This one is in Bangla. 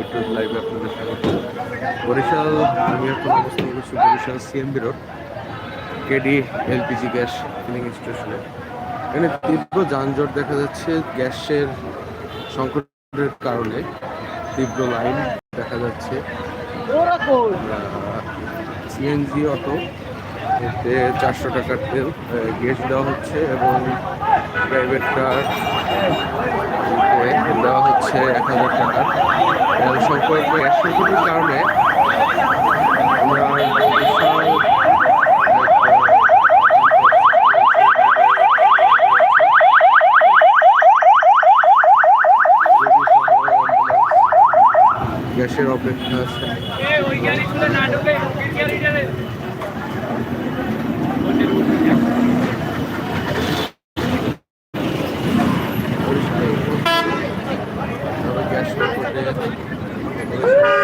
ইউটিউব লাইভে আপনাদের স্বাগত। বরিশাল আমি এখন অবস্থান করছি Barishal CMB road KD LPG gas filling স্টেশনে এখানে তীব্র যানজট দেখা যাচ্ছে, গ্যাসের সংকটের কারণে তীব্র লাইন দেখা যাচ্ছে। সিএনজি অটো এতে চারশো টাকার তেল গ্যাস দেওয়া হচ্ছে এবং প্রাইভেট কার দেওয়া হচ্ছে এক হাজার টাকা। সংকট সংকটের কারণে গ্যাসের অপেক্ষা আছে। Gas Woo!